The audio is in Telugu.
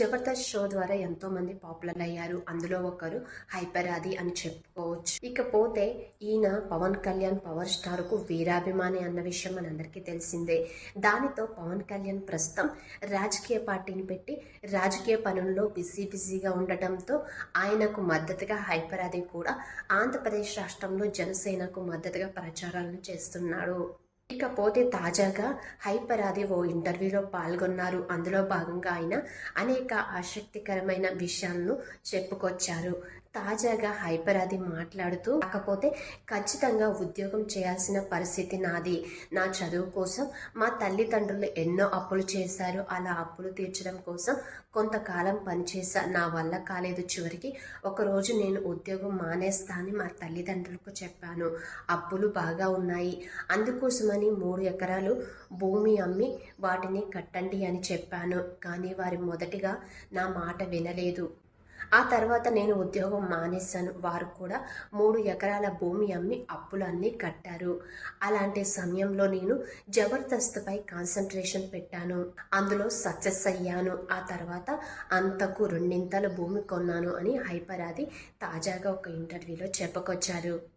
జబర్దస్త్ షో ద్వారా ఎంతో మంది పాపులర్ అయ్యారు. అందులో ఒకరు హైపర్ ఆది అని చెప్పుకోవచ్చు. ఇకపోతే ఈయన పవన్ కళ్యాణ్ పవర్ స్టార్కు వీరాభిమాని అన్న విషయం మనందరికీ తెలిసిందే. దానితో పవన్ కళ్యాణ్ ప్రస్తుతం రాజకీయ పార్టీని పెట్టి రాజకీయ పనుల్లో బిజీ బిజీగా ఉండటంతో ఆయనకు మద్దతుగా హైపర్ ఆది కూడా ఆంధ్రప్రదేశ్ రాష్ట్రంలో జనసేనకు మద్దతుగా ప్రచారాలను చేస్తున్నాడు. ఇకపోతే తాజాగా హైపరాది ఓ ఇంటర్వ్యూలో పాల్గొన్నారు. అందులో భాగంగా ఆయన అనేక ఆసక్తికరమైన విషయాలను చెప్పుకొచ్చారు. తాజాగా హైపరాది మాట్లాడుతూ కాకపోతే ఖచ్చితంగా ఉద్యోగం చేయాల్సిన పరిస్థితి నాది. నా చదువు కోసం మా తల్లిదండ్రులు ఎన్నో అప్పులు చేశారు. అలా అప్పులు తీర్చడం కోసం కొంతకాలం పనిచేసా నా వల్ల కాలేదు. చివరికి ఒకరోజు నేను ఉద్యోగం మానేస్తా అని మా తల్లిదండ్రులకు చెప్పాను. అప్పులు బాగా ఉన్నాయి. అందుకోసమని మూడు ఎకరాలు భూమి అమ్మి వాటిని కట్టండి అని చెప్పాను. కానీ వారు మొదటిగా నా మాట వినలేదు. ఆ తర్వాత నేను ఉద్యోగం మానేశాను. వారు కూడా మూడు ఎకరాల భూమి అమ్మి అప్పులన్నీ కట్టారు. అలాంటి సమయంలో నేను జబర్దస్త్పై కాన్సన్ట్రేషన్ పెట్టాను. అందులో సక్సెస్ అయ్యాను. ఆ తర్వాత అంతకు రెండింతల భూమి కొన్నాను అని హైపరాది తాజాగా ఒక ఇంటర్వ్యూలో చెప్పుకొచ్చారు.